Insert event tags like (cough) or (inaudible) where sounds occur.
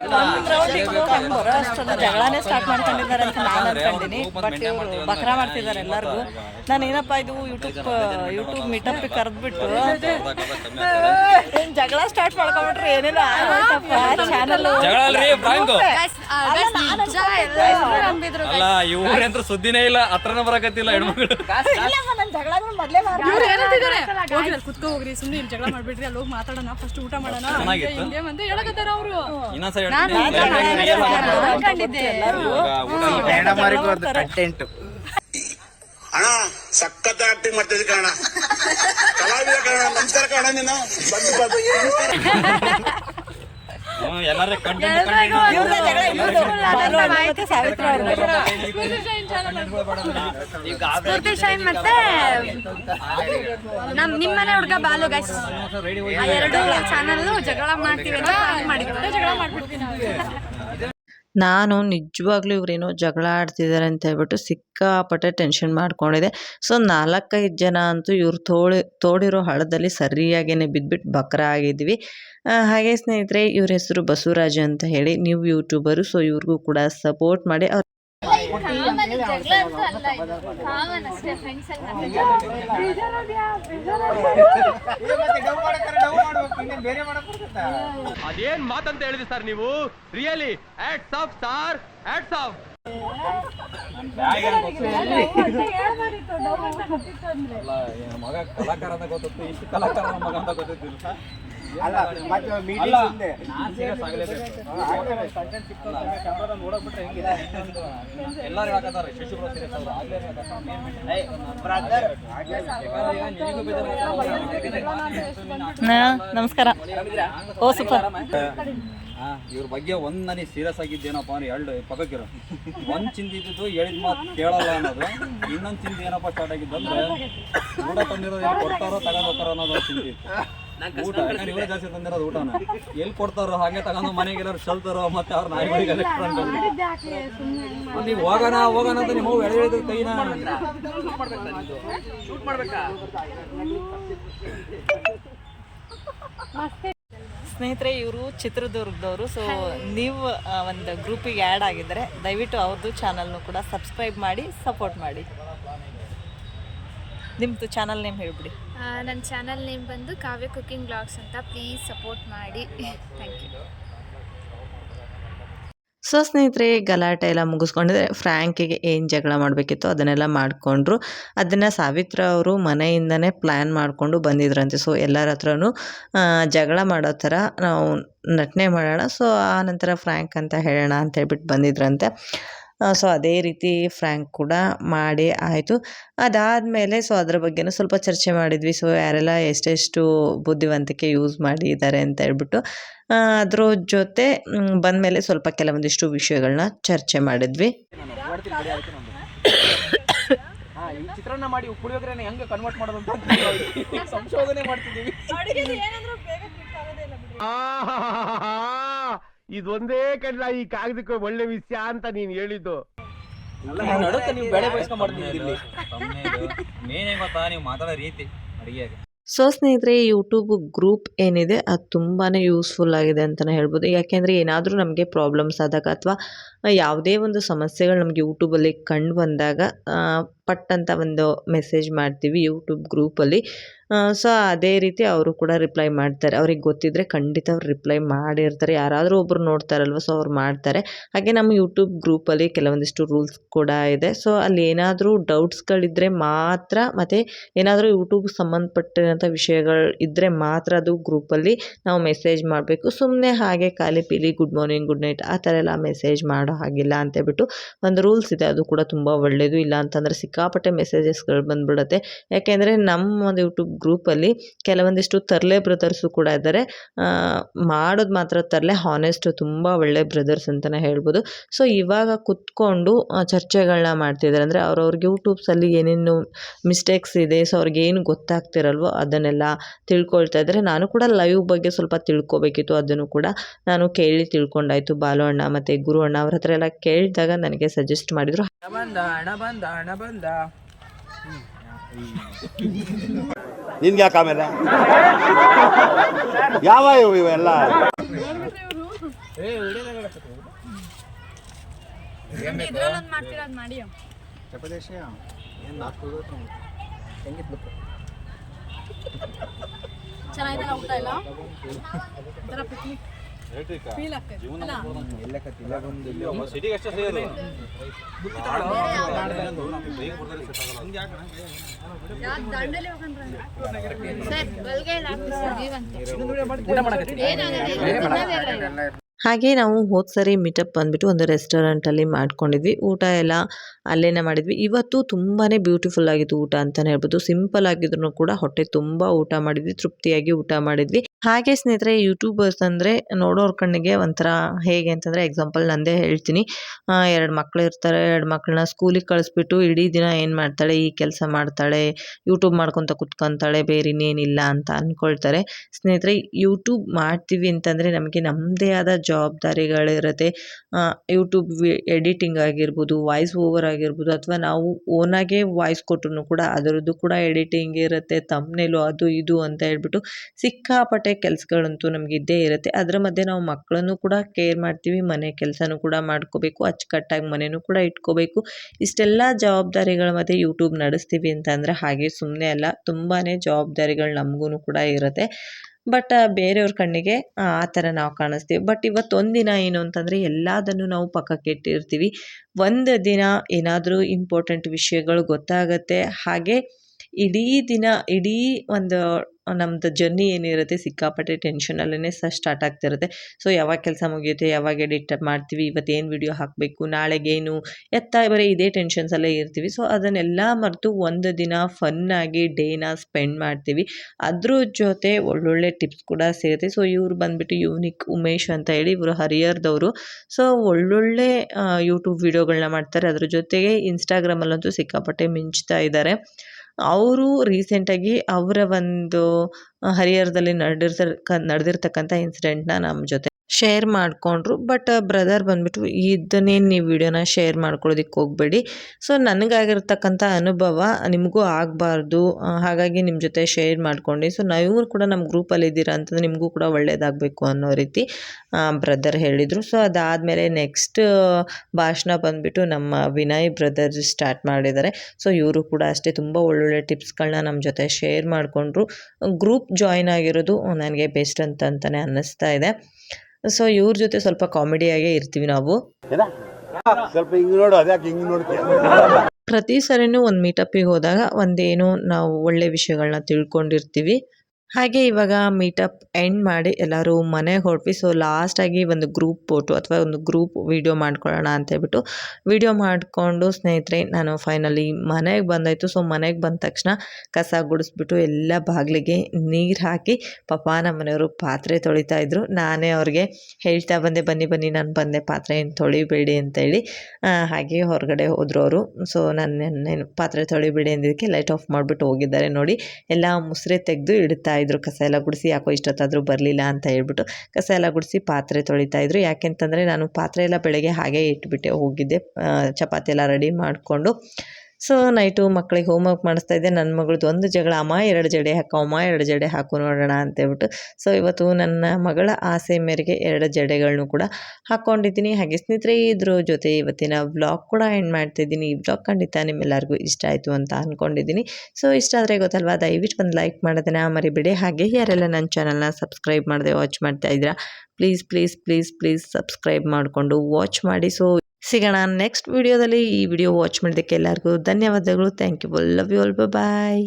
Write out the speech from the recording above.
ಒಂದ್ ರೌಂಡ್ ಇಟ್ಟು ಹಂಗ್ ಬರೋ ಅಷ್ಟೊಂದು ಜಗಳನೇ ಸ್ಟಾರ್ಟ್ ಮಾಡ್ಕೊಂಡಿದ್ದಾರೆ ಅಂತ ನಾನು ಅನ್ಕೊಂಡಿನಿ. ಬಟ್ ಇವರು ಬಕ್ರಾ ಮಾಡ್ತಿದ್ದಾರೆ ಎಲ್ಲರಿಗೂ. ನಾನು ಏನಪ್ಪ ಇದು ಯೂಟ್ಯೂಬ್ ಯೂಟ್ಯೂಬ್ ಮೀಟಪ್ ಕರೆದ್ಬಿಟ್ಟು ಏನ್ ಜಗಳ ಸ್ಟಾರ್ಟ್ ಮಾಡ್ಕೊಂಡ್ಬಿಟ್ರೆ ಏನೇನೋ ಆಗೋಯ್ತಪ್ಪ ಚಾನಲ್ ಜಗಳ ಅಲ್ರಿ ಪ್ರಾಂಕ್ ಅಲ್ಲ ಇವ್ರಂತ್ರ ಸುದ್ದಿನೇ ಇಲ್ಲ ಹತ್ರನೇ ಬರಕತ್ತಿಲ್ಲ ಹೆಣ್ಮಕ್ಳು. ಹೋಗ್ರಿ ಅಲ್ಲಿ ಕುತ್ಕೋ ಹೋಗ್ರಿ ಸುಮ್ಮನೆ ಜಗಳ ಮಾಡ್ಬಿಡ್ರಿ ಅಲ್ಲಿ ಹೋಗಿ ಮಾತಾಡೋಣ ಫಸ್ಟ್ ಊಟ ಮಾಡೋಣ. ಹಂಗೆ ಹೇಳಕತ್ತಾರ ಅವರು? ಒಂದು ಕಂಟೆಂಟ್ ಅಣ್ಣ ಸಖತ್ ಆಕ್ಟಿಂಗ್ ಮಾಡ್ತಿದ್ದೆ ಕಣ ಕಲಾವಿದ ಕಣ ನಮಸ್ಕಾರ ಕಣ ನೀನು. ಬಂದು. (laughs) ಸ್ಫೂರ್ತಿ ಶೈನ್ ಮತ್ತೆ ನಮ್ ನಿಮ್ಮನೆ ಹುಡ್ಗ ಬಾಲು ಗೈಸ್ ಆ ಎರಡು ಚಾನಲ್ ಜಗಳ ಮಾಡ್ತೀವಿ ಅಂತ ಜಗಳ ಮಾಡ್ಬಿಡ್ತೀನಿ ನಾನು ನಿಜವಾಗ್ಲೂ ಇವರೇನೋ ಜಗಳ ಆಡ್ತಿದ್ದಾರೆ ಅಂತ ಹೇಳ್ಬಿಟ್ಟು ಸಿಕ್ಕಾಪಟ್ಟೆ ಟೆನ್ಷನ್ ಮಾಡ್ಕೊಂಡಿದೆ. ಸೊ ನಾಲ್ಕೈದು ಜನ ಅಂತೂ ಇವ್ರು ತೋಳಿ ತೋಡಿರೋ ಹಳ್ಳದಲ್ಲಿ ಸರಿಯಾಗೇ ಬಿದ್ದುಬಿಟ್ಟು ಬಕ್ರ ಆಗಿದ್ವಿ. ಹಾಗೆ ಸ್ನೇಹಿತರೆ ಇವ್ರ ಹೆಸರು ಬಸವರಾಜ ಅಂತ ಹೇಳಿ ನೀವು ಯೂಟ್ಯೂಬರು ಸೊ ಇವ್ರಿಗೂ ಕೂಡ ಸಪೋರ್ಟ್ ಮಾಡಿ ಅವ್ರು ಅಷ್ಟೇ ಫ್ರೆಂಡ್ಸ್ ಅದೇನ್ ಮಾತಂತ ಹೇಳಿದ್ರಿ ಸರ್ ನೀವು? Really hats off sir hats off ಮಗ ಕಲಾಕಾರ ಅಂತ ಗೊತ್ತಿತ್ತು ಇಷ್ಟು ಕಲಾಕಾರ ಮಗ ಅಂತ ಗೊತ್ತಿದ್ದಿಲ್ಲ ಅಲ್ಲ ಮತ್ತೆ. ನಾನ್ ಆಗ್ಲೇಬೇಕು. ಹೆಂಗಿದೆ ಎಲ್ಲಾರು ಆಗ್ಲೇ ನಮಸ್ಕಾರ. ಓ ಸೂಪರ್ ಇವ್ರ ಬಗ್ಗೆ ಒಂದ್ ನನಗೆ ಸೀರಿಯಸ್ ಆಗಿದ್ದೇನಪ್ಪ ಅಂದ್ರೆ ಎರಡು ಪಕ್ಕಕ್ಕಿರೋ. ಒಂದ್ ಚಿಂತಿದ್ದು ಇದ್ದಿದ್ದು ಹೇಳಿದ ಮಾತು ಕೇಳಲ್ಲ ಅನ್ನೋದು. ಇನ್ನೊಂದ್ ಚಿಂತೆ ಏನಪ್ಪ ಸ್ಟಾರ್ಟ್ ಆಗಿದ್ದಂದ್ರೆ ಕೂಡ ತಂದಿರೋದು ಎಲ್ಲಿ ಕೊಡ್ತಾರೋ ತಗೊಂಡ್ ಹೋಗ್ತಾರೋ ಅನ್ನೋದು ಚಿಂತೆ ಜಾಸ್ತಿ ತಂದಿರೋದು ಊಟನ. ಎಲ್ಲಿ ಕೊಡ್ತಾರೋ ಹಾಗೆ ತಗೊಂಡು ಮನೆಗೆ ಎಲ್ಲರೂ ಚಲ್ತಾರೋ ಮತ್ತೆ ಅವ್ರ ನಾಯಿಗಳಿಗೆ ನೀವು ಹೋಗೋಣ ಹೋಗೋಣ ಅಂತ ನಿಮ್ಮ ಎಳೆ ಎಳೆದ ಕೈನ? ಸ್ನೇಹಿತರೆ ಇವರು ಚಿತ್ರದುರ್ಗದವರು ಸೊ ನೀವು ಒಂದು ಗ್ರೂಪಿಗೆ ಆ್ಯಡ್ ಆಗಿದ್ದರೆ ದಯವಿಟ್ಟು ಅವ್ರದ್ದು ಚಾನಲ್ನು ಕೂಡ ಸಬ್ಸ್ಕ್ರೈಬ್ ಮಾಡಿ ಸಪೋರ್ಟ್ ಮಾಡಿ. ನಿಮ್ಮದು ಚಾನಲ್ ನೇಮ್ ಹೇಳ್ಬಿಡಿ. ನನ್ನ ಚಾನಲ್ ನೇಮ್ ಬಂದು ಕಾವ್ಯ ಕುಕಿಂಗ್ ಬ್ಲಾಗ್ಸ್ ಅಂತ ಪ್ಲೀಸ್ ಸಪೋರ್ಟ್ ಮಾಡಿ. ಥ್ಯಾಂಕ್ ಯು ಸೊ ಸ್ನೇಹಿತರೆ ಗಲಾಟೆ ಎಲ್ಲ ಮುಗಿಸ್ಕೊಂಡಿದ್ರೆ ಫ್ರ್ಯಾಂಕಿಗೆ ಏನು ಜಗಳ ಮಾಡಬೇಕಿತ್ತು ಅದನ್ನೆಲ್ಲ ಮಾಡಿಕೊಂಡ್ರು. ಅದನ್ನು ಸಾವಿತ್ರ ಅವರು ಮನೆಯಿಂದನೇ ಪ್ಲ್ಯಾನ್ ಮಾಡಿಕೊಂಡು ಬಂದಿದ್ರಂತೆ. ಸೊ ಎಲ್ಲರ ಹತ್ರನೂ ಜಗಳ ಮಾಡೋ ಥರ ನಾವು ನಟನೆ ಮಾಡೋಣ. ಸೊ ಆ ನಂತರ ಫ್ರ್ಯಾಂಕ್ ಅಂತ ಹೇಳೋಣ ಅಂತ ಹೇಳ್ಬಿಟ್ಟು ಬಂದಿದ್ರಂತೆ. ಸೊ ಅದೇ ರೀತಿ ಫ್ರ್ಯಾಂಕ್ ಕೂಡ ಮಾಡಿ ಆಯಿತು. ಅದಾದಮೇಲೆ ಸೊ ಅದ್ರ ಬಗ್ಗೆನೂ ಸ್ವಲ್ಪ ಚರ್ಚೆ ಮಾಡಿದ್ವಿ. ಸೊ ಯಾರೆಲ್ಲ ಎಷ್ಟೆಷ್ಟು ಬುದ್ಧಿವಂತಿಕೆ ಯೂಸ್ ಮಾಡಿದ್ದಾರೆ ಅಂತ ಹೇಳ್ಬಿಟ್ಟು ಅದ್ರ ಜೊತೆ ಬಂದಮೇಲೆ ಸ್ವಲ್ಪ ಕೆಲವೊಂದಿಷ್ಟು ವಿಷಯಗಳನ್ನ ಚರ್ಚೆ ಮಾಡಿದ್ವಿ. (coughs) ಈ ಚಿತ್ರಾನ್ನ ಮಾಡಿ ಪುಳಿಯೋಗರೆನ ಹೆಂಗೆ ಕನ್ವರ್ಟ್ ಮಾಡೋದು ಅಂತ (laughs) ಸಂಶೋಧನೆ ಮಾಡ್ತಿದ್ದೀವಿ. ಇದೊಂದೇ ಕಡ್ಲ ಈ ಕಾಗದಕ್ಕೆ ಒಳ್ಳೆ ವಿಷಯ ಅಂತ ನೀನ್ ಹೇಳಿದ್ದು. ನಡುಕ್ಕೆ ನೀವು ಬೇಳೆ ಬಯಸ್ಕೊಂಡ್ ಮಾಡ್ತಿದ್ದೀವಿ ಮೇನ್ ಏನ್ ಗೊತ್ತಾ ನೀವು ಮಾತಾಡೋ ರೀತಿ ಅಡಿಗೆಗೆ ಸೊ ಸ್ನೇಹಿತರೆ ಯೂಟ್ಯೂಬ್ ಗ್ರೂಪ್ ಏನಿದೆ ಅದು ತುಂಬಾ ಯೂಸ್ಫುಲ್ ಆಗಿದೆ ಅಂತಲೇ ಹೇಳ್ಬೋದು. ಯಾಕೆಂದರೆ ಏನಾದರೂ ನಮಗೆ ಪ್ರಾಬ್ಲಮ್ಸ್ ಆದಾಗ ಅಥವಾ ಯಾವುದೇ ಒಂದು ಸಮಸ್ಯೆಗಳು ನಮಗೆ ಯೂಟ್ಯೂಬಲ್ಲಿ ಕಂಡು ಬಂದಾಗ ಪಟ್ ಅಂತ ಒಂದು ಮೆಸೇಜ್ ಮಾಡ್ತೀವಿ ಯೂಟ್ಯೂಬ್ ಗ್ರೂಪಲ್ಲಿ ಸೊ ಅದೇ ರೀತಿ ಅವರು ಕೂಡ ರಿಪ್ಲೈ ಮಾಡ್ತಾರೆ. ಅವ್ರಿಗೆ ಗೊತ್ತಿದ್ದರೆ ಖಂಡಿತ ಅವ್ರು ರಿಪ್ಲೈ ಮಾಡಿರ್ತಾರೆ. ಯಾರಾದರೂ ಒಬ್ಬರು ನೋಡ್ತಾರಲ್ವ ಸೊ ಅವ್ರು ಮಾಡ್ತಾರೆ. ಹಾಗೆ ನಮ್ಮ ಯೂಟ್ಯೂಬ್ ಗ್ರೂಪಲ್ಲಿ ಕೆಲವೊಂದಿಷ್ಟು ರೂಲ್ಸ್ ಕೂಡ ಇದೆ. ಸೊ ಅಲ್ಲಿ ಏನಾದರೂ ಡೌಟ್ಸ್ಗಳಿದ್ದರೆ ಮಾತ್ರ ಮತ್ತು ಏನಾದರೂ ಯೂಟ್ಯೂಬ್ ಸಂಬಂಧಪಟ್ಟಿರೋಂಥ ವಿಷಯಗಳು ಇದ್ದರೆ ಮಾತ್ರ ಅದು ಗ್ರೂಪಲ್ಲಿ ನಾವು ಮೆಸೇಜ್ ಮಾಡಬೇಕು. ಸುಮ್ಮನೆ ಹಾಗೆ ಖಾಲಿ ಪೀಲಿ ಗುಡ್ ಮಾರ್ನಿಂಗ್ ಗುಡ್ ನೈಟ್ ಆ ಥರ ಎಲ್ಲ ಮೆಸೇಜ್ ಮಾಡೋ ಹಾಗಿಲ್ಲ ಅಂತೇಳ್ಬಿಟ್ಟು ಒಂದು ರೂಲ್ಸ್ ಇದೆ. ಅದು ಕೂಡ ತುಂಬ ಒಳ್ಳೆಯದು ಇಲ್ಲ ಅಂತಂದರೆ ಸಿಕ್ಕಾಪಟ್ಟೆ ಮೆಸೇಜಸ್ಗಳು ಬಂದ್ಬಿಡುತ್ತೆ. ಯಾಕೆಂದರೆ ನಮ್ಮ ಒಂದು ಯೂಟ್ಯೂಬ್ ಗ್ರೂಪಲ್ಲಿ ಕೆಲವೊಂದಿಷ್ಟು ತರಲೆ ಬ್ರದರ್ಸು ಕೂಡ ಇದ್ದಾರೆ. ಮಾಡೋದು ಮಾತ್ರ ತರಲೆ ಹಾನೆಸ್ಟ್ ತುಂಬ ಒಳ್ಳೆ ಬ್ರದರ್ಸ್ ಅಂತಲೇ ಹೇಳ್ಬೋದು. ಸೊ ಇವಾಗ ಕುತ್ಕೊಂಡು ಚರ್ಚೆಗಳನ್ನ ಮಾಡ್ತಿದ್ದಾರೆ ಅಂದರೆ ಅವ್ರವ್ರಿಗೆ ಯೂಟ್ಯೂಬ್ಸಲ್ಲಿ ಏನೇನು ಮಿಸ್ಟೇಕ್ಸ್ ಇದೆ ಸೊ ಅವ್ರಿಗೆ ಏನು ಗೊತ್ತಾಗ್ತಿರಲ್ವೋ ಅದನ್ನೆಲ್ಲ ತಿಳ್ಕೊಳ್ತಾ ಇದ್ದಾರೆ. ನಾನು ಕೂಡ ಲೈವ್ ಬಗ್ಗೆ ಸ್ವಲ್ಪ ತಿಳ್ಕೊಬೇಕಿತ್ತು, ಅದನ್ನು ಕೂಡ ನಾನು ಕೇಳಿ ತಿಳ್ಕೊಂಡಾಯಿತು. ಬಾಲು ಅಣ್ಣ ಮತ್ತು ಗುರು ಅಣ್ಣ ಅವ್ರ ಹತ್ರ ಎಲ್ಲ ಕೇಳಿದಾಗ ನನಗೆ ಸಜೆಸ್ಟ್ ಮಾಡಿದರು. ಹಣ ಬಂದ ಹಣ ಬಂದ ಹಣ ಬಂದ ನಿನ್ಗೆ ಯಾಕೆ ಆಮೇಲೆ? ಯಾವ ಇವು ಇವೆಲ್ಲ? ಚೆನ್ನಾಗಿದೆ ಊಟ ಇಲ್ಲ ಪಿಕ್ನಿಕ್ ಫೀಲ್ ಆಗ್ತದೆ ಅಲ್ಲ? ಸಿಟಿಗೆ ಅಷ್ಟೇ ಸೇರು ದಂಡಲ್ಲಿ ಸರ್ ಬಲ್ಗೆ ಇಲ್ಲ ಹಾಗೆ ನಾವು ಹೋದ ಸರಿ ಮೀಟಪ್ ಬಂದುಬಿಟ್ಟು ಒಂದು ರೆಸ್ಟೋರೆಂಟಲ್ಲಿ ಮಾಡ್ಕೊಂಡಿದ್ವಿ. ಊಟ ಎಲ್ಲ ಅಲ್ಲೇ ಮಾಡಿದ್ವಿ. ಇವತ್ತು ತುಂಬಾ ಬ್ಯೂಟಿಫುಲ್ ಆಗಿತ್ತು ಊಟ ಅಂತಲೇ ಹೇಳ್ಬೋದು. ಸಿಂಪಲ್ ಆಗಿದ್ರು ಕೂಡ ಹೊಟ್ಟೆ ತುಂಬ ಊಟ ಮಾಡಿದ್ವಿ. ತೃಪ್ತಿಯಾಗಿ ಊಟ ಮಾಡಿದ್ವಿ. ಹಾಗೆ ಸ್ನೇಹಿತರೆ ಯೂಟ್ಯೂಬರ್ಸ್ ಅಂದರೆ ನೋಡೋರ ಕಣ್ಣಿಗೆ ಒಂಥರ ಹೇಗೆ ಅಂತಂದರೆ ಎಕ್ಸಾಂಪಲ್ ನಂದೇ ಹೇಳ್ತೀನಿ. ಎರಡು ಮಕ್ಕಳು ಇರ್ತಾರೆ. ಎರಡು ಮಕ್ಕಳನ್ನ ಸ್ಕೂಲಿಗೆ ಕಳಿಸ್ಬಿಟ್ಟು ಇಡೀ ದಿನ ಏನು ಮಾಡ್ತಾಳೆ? ಈ ಕೆಲಸ ಮಾಡ್ತಾಳೆ? ಯೂಟ್ಯೂಬ್ ಮಾಡ್ಕೊತ ಕುತ್ಕೊತಾಳೆ? ಬೇರೆ ಇನ್ನೇನಿಲ್ಲ ಅಂತ ಅಂದ್ಕೊಳ್ತಾರೆ ಸ್ನೇಹಿತರೆ ಯೂಟ್ಯೂಬ್ ಮಾಡ್ತೀವಿ ಅಂತಂದರೆ ನಮಗೆ ನಮ್ಮದೇ ಆದ ಜವಾಬ್ದಾರಿಗಳಿರುತ್ತೆ ಯೂಟ್ಯೂಬ್ ವಿ ಎಡಿಟಿಂಗ್ ಆಗಿರ್ಬೋದು ವಾಯ್ಸ್ ಓವರ್ ಆಗಿರ್ಬೋದು, ಅಥವಾ ನಾವು ಓನಾಗೇ ವಾಯ್ಸ್ ಕೊಟ್ರೂ ಕೂಡ ಅದರದ್ದು ಕೂಡ ಎಡಿಟಿಂಗ್ ಇರುತ್ತೆ ತಮ್ಮನೇಲು ಅದು ಇದು ಅಂತ ಹೇಳ್ಬಿಟ್ಟು ಸಿಕ್ಕಾಪಟ್ಟೆ ಕೆಲಸಗಳಂತೂ ನಮ್ಗೆ ಇದ್ದೇ ಇರುತ್ತೆ. ಅದರ ಮಧ್ಯೆ ನಾವು ಮಕ್ಕಳನ್ನು ಕೂಡ ಕೇರ್ ಮಾಡ್ತೀವಿ, ಮನೆ ಕೆಲಸನೂ ಕೂಡ ಮಾಡ್ಕೋಬೇಕು, ಅಚ್ಚುಕಟ್ಟಾಗಿ ಮನೆಯೂ ಕೂಡ ಇಟ್ಕೋಬೇಕು. ಇಷ್ಟೆಲ್ಲ ಜವಾಬ್ದಾರಿಗಳ ಮಧ್ಯೆ ಯೂಟ್ಯೂಬ್ ನಡೆಸ್ತೀವಿ ಅಂತಂದರೆ ಹಾಗೆ ಸುಮ್ಮನೆ ಅಲ್ಲ ತುಂಬಾ ಜವಾಬ್ದಾರಿಗಳು ನಮಗೂ ಕೂಡ ಇರುತ್ತೆ. ಬಟ್ ಬೇರೆಯವ್ರ ಕಣ್ಣಿಗೆ, ಆ ಥರ ನಾವು ಕಾಣಿಸ್ತೀವಿ. ಬಟ್ ಇವತ್ತು ಒಂದಿನ ಏನು ಅಂತಂದರೆ ಎಲ್ಲದನ್ನು ನಾವು ಪಕ್ಕಕ್ಕೆ ಇಟ್ಟಿರ್ತೀವಿ. ಒಂದು ದಿನ ಏನಾದರೂ ಇಂಪಾರ್ಟೆಂಟ್ ವಿಷಯಗಳು ಗೊತ್ತಾಗುತ್ತೆ. ಹಾಗೆ ಇಡೀ ದಿನ, ಇಡೀ ಒಂದು ನಮ್ಮದು ಜರ್ನಿ ಏನಿರುತ್ತೆ ಸಿಕ್ಕಾಪಟ್ಟೆ ಟೆನ್ಷನಲ್ಲೇ ಸಹ ಸ್ಟಾರ್ಟ್ ಆಗ್ತಿರುತ್ತೆ ಸೊ ಯಾವಾಗ ಕೆಲಸ ಮುಗಿಯುತ್ತೆ, ಯಾವಾಗ ಎಡಿಟ್ ಮಾಡ್ತೀವಿ, ಇವತ್ತು ಏನು ವಿಡಿಯೋ ಹಾಕಬೇಕು ನಾಳೆಗೇನು ಎತ್ತ ಬರೀ ಇದೇ ಟೆನ್ಷನ್ಸಲ್ಲೇ ಇರ್ತೀವಿ. ಸೊ ಅದನ್ನೆಲ್ಲ ಮರೆತು ಒಂದು ದಿನ ಫನ್ನಾಗಿ ಡೇನ ಸ್ಪೆಂಡ್ ಮಾಡ್ತೀವಿ. ಅದ್ರ ಜೊತೆ ಒಳ್ಳೊಳ್ಳೆ ಟಿಪ್ಸ್ ಕೂಡ ಸಿಗುತ್ತೆ. ಸೊ ಇವ್ರು ಬಂದುಬಿಟ್ಟು ಯೂನಿಕ್ ಉಮೇಶ್ ಅಂತ ಹೇಳಿ ಇವರು ಹರಿಯರ್ದವರು ಸೊ ಒಳ್ಳೊಳ್ಳೆ ಯೂಟ್ಯೂಬ್ ವೀಡಿಯೋಗಳನ್ನ ಮಾಡ್ತಾರೆ. ಅದ್ರ ಜೊತೆಗೆ ಇನ್ಸ್ಟಾಗ್ರಾಮಲ್ಲಂತೂ ಸಿಕ್ಕಾಪಟ್ಟೆ ಮಿಂಚ್ತಾ ಇದ್ದಾರೆ. ಅವರು ರೀಸೆಂಟಾಗಿ ಅವರ ಒಂದು ಹರಿಹರದಲ್ಲಿ ನಡೆದಿರ್ತಕ್ಕ ನಡೆದಿರ್ತಕ್ಕಂಥ ಇನ್ಸಿಡೆಂಟ್ನ ನಮ್ಮ ಜೊತೆ ಶೇರ್ ಮಾಡಿಕೊಂಡ್ರು. ಬಟ್ ಬ್ರದರ್ ಬಂದುಬಿಟ್ಟು ಇದನ್ನೇನು ನೀವು ವಿಡಿಯೋನ ಶೇರ್ ಮಾಡ್ಕೊಳ್ಳೋದಕ್ಕೆ ಹೋಗಬೇಡಿ. ಸೊ ನನಗಾಗಿರ್ತಕ್ಕಂಥ ಅನುಭವ ನಿಮಗೂ ಆಗಬಾರ್ದು. ಹಾಗಾಗಿ ನಿಮ್ಮ ಜೊತೆ ಶೇರ್ ಮಾಡ್ಕೊಂಡು. ಸೊ ನೀವು ಕೂಡ ನಮ್ಮ ಗ್ರೂಪಲ್ಲಿ ಇದ್ದೀರಾ ಅಂತಂದರೆ ನಿಮಗೂ ಕೂಡ ಒಳ್ಳೆಯದಾಗಬೇಕು ಅನ್ನೋ ರೀತಿ ಬ್ರದರ್ ಹೇಳಿದರು. ಸೊ ಅದಾದಮೇಲೆ ನೆಕ್ಸ್ಟ್ ಭಾಷಣ ಬಂದುಬಿಟ್ಟು ನಮ್ಮ ವಿನಯ್ ಬ್ರದರ್ ಸ್ಟಾರ್ಟ್ ಮಾಡಿದ್ದಾರೆ. ಸೊ ಇವರು ಕೂಡ ಅಷ್ಟೇ ತುಂಬ ಒಳ್ಳೊಳ್ಳೆ ಟಿಪ್ಸ್ಗಳನ್ನ ನಮ್ಮ ಜೊತೆ ಶೇರ್ ಮಾಡಿಕೊಂಡ್ರು. ಗ್ರೂಪ್ ಜಾಯ್ನ್ ಆಗಿರೋದು, ನನಗೆ ಬೆಸ್ಟ್ ಅಂತ ಅಂತಲೇ ಅನ್ನಿಸ್ತಾ ಇದೆ. ಸೊ ಇವ್ರ ಜೊತೆ ಸ್ವಲ್ಪ ಕಾಮಿಡಿಯಾಗೇ ಇರ್ತೀವಿ ನಾವು. ಸ್ವಲ್ಪ ಹಿಂಗ್ ನೋಡು ಅದ್ಯಾಕೆ ಹಿಂಗ್ ನೋಡ್ತೀಯ? ಪ್ರತಿ ಸರಿನೂ ಒಂದು ಮೀಟಪ್ಪಿಗೆ ಹೋದಾಗ ಒಂದೇನೋ ನಾವು ಒಳ್ಳೆ ವಿಷಯಗಳನ್ನ ತಿಳ್ಕೊಂಡಿರ್ತೀವಿ. ಹಾಗೆ ಇವಾಗ ಮೀಟಪ್ ಎಂಡ್ ಮಾಡಿ ಎಲ್ಲರೂ ಮನೆಗೆ ಹೊರಟ್ವಿ. ಸೊ ಲಾಸ್ಟಾಗಿ ಒಂದು ಗ್ರೂಪ್ ಫೋಟೋ ಅಥವಾ ಒಂದು ಗ್ರೂಪ್ ವೀಡಿಯೋ ಮಾಡ್ಕೊಳ್ಳೋಣ ಅಂತ ಹೇಳ್ಬಿಟ್ಟು ವಿಡಿಯೋ ಮಾಡಿಕೊಂಡು ಸ್ನೇಹಿತರೆ, ನಾನು ಫೈನಲಿ ಮನೆಗೆ ಬಂದಾಯಿತು. ಸೊ ಮನೆಗೆ ಬಂದ ತಕ್ಷಣ ಕಸ ಗುಡಿಸ್ಬಿಟ್ಟು ಎಲ್ಲ ಬಾಗಿಲಿಗೆ ನೀರು ಹಾಕಿ ಪಾಪ ನಮ್ಮನೆಯವರು ಪಾತ್ರೆ ತೊಳಿತಾ ಇದ್ರು. ನಾನೇ ಅವ್ರಿಗೆ ಹೇಳ್ತಾ ಬಂದೆ, ಬನ್ನಿ ಬನ್ನಿ, ನಾನು ಬಂದೆ, ಪಾತ್ರೆ ಏನು ತೊಳಿಬೇಡಿ ಅಂತೇಳಿ. ಹಾಗೆ ಹೊರಗಡೆ ಹೋದರು ಅವರು. ಸೊ ನಾನು ಪಾತ್ರೆ ತೊಳಿಬೇಡಿ ಅಂದಿದ್ದಕ್ಕೆ ಲೈಟ್ ಆಫ್ ಮಾಡಿಬಿಟ್ಟು ಹೋಗಿದ್ದಾರೆ ನೋಡಿ. ಎಲ್ಲ ಮುಸ್ರೆ ತೆಗೆದು ಇಡ್ತಾ ಇದ್ರು, ಕಸ ಎಲ್ಲ ಗುಡಿಸಿ ಯಾಕೋ ಇಷ್ಟೊತ್ತಾದರೂ ಬರಲಿಲ್ಲ ಅಂತ ಹೇಳ್ಬಿಟ್ಟು ಕಸ ಎಲ್ಲ ಗುಡಿಸಿ ಪಾತ್ರೆ ತೊಳಿತಾ ಇದ್ರು. ಯಾಕೆಂತಂದರೆ ನಾನು ಪಾತ್ರೆ ಎಲ್ಲ ಬೆಳಗ್ಗೆ ಹಾಗೆ ಇಟ್ಬಿಟ್ಟೆ ಹೋಗಿದ್ದೆ. ಚಪಾತಿ ಎಲ್ಲ ರೆಡಿ ಮಾಡಿಕೊಂಡು ಸೊ ನೈಟು ಮಕ್ಕಳಿಗೆ ಹೋಮ್ವರ್ಕ್ ಮಾಡಿಸ್ತಾ ಇದ್ದೆ. ನನ್ನ ಮಗಳದ್ದು ಒಂದು ಜಗಳ, ಅಮ್ಮ ಎರಡು ಜಡೆ ಹಾಕು, ಅಮ್ಮ ಎರಡು ಜಡೆ ಹಾಕು ನೋಡೋಣ ಅಂತೇಳ್ಬಿಟ್ಟು ಸೊ ಇವತ್ತು ನನ್ನ ಮಗಳ ಆಸೆ ಮೇರೆಗೆ ಎರಡು ಜಡೆಗಳನ್ನು ಕೂಡ ಹಾಕ್ಕೊಂಡಿದ್ದೀನಿ. ಹಾಗೆ ಸ್ನೇಹಿತರೆ, ಇದ್ರ ಜೊತೆ ಇವತ್ತಿನ ವ್ಲಾಗ್ ಕೂಡ ಎಂಡ್ ಮಾಡ್ತಿದ್ದೀನಿ. ಈ ವ್ಲಾಗ್ ಖಂಡಿತ ನಿಮ್ಮೆಲ್ಲರಿಗೂ ಇಷ್ಟ ಆಯಿತು ಅಂತ ಅಂದ್ಕೊಂಡಿದ್ದೀನಿ ಸೊ ಇಷ್ಟ ಆದರೆ ಗೊತ್ತಲ್ವಾ? ದಯವಿಟ್ಟು ಒಂದು ಲೈಕ್ ಮಾಡೋದನ್ನ ಮರಿಬೇಡಿ. ಹಾಗೆ ಯಾರೆಲ್ಲ ನನ್ನ ಚಾನಲ್ನ ಸಬ್ಸ್ಕ್ರೈಬ್ ಮಾಡಿದೆ ವಾಚ್ ಮಾಡ್ತಾ ಇದ್ದೀರಾ please please please please subscribe ಮಾಡಿಕೊಂಡು ವಾಚ್ ಮಾಡಿ. ಸೊ ಸಿಗೋಣ ನೆಕ್ಸ್ಟ್ ವಿಡಿಯೋದಲ್ಲಿ ಈ ವಿಡಿಯೋ ವಾಚ್ ಮಾಡಿದ್ದಕ್ಕೆ ಎಲ್ಲರಿಗೂ ಧನ್ಯವಾದಗಳು. Thank you love you all bye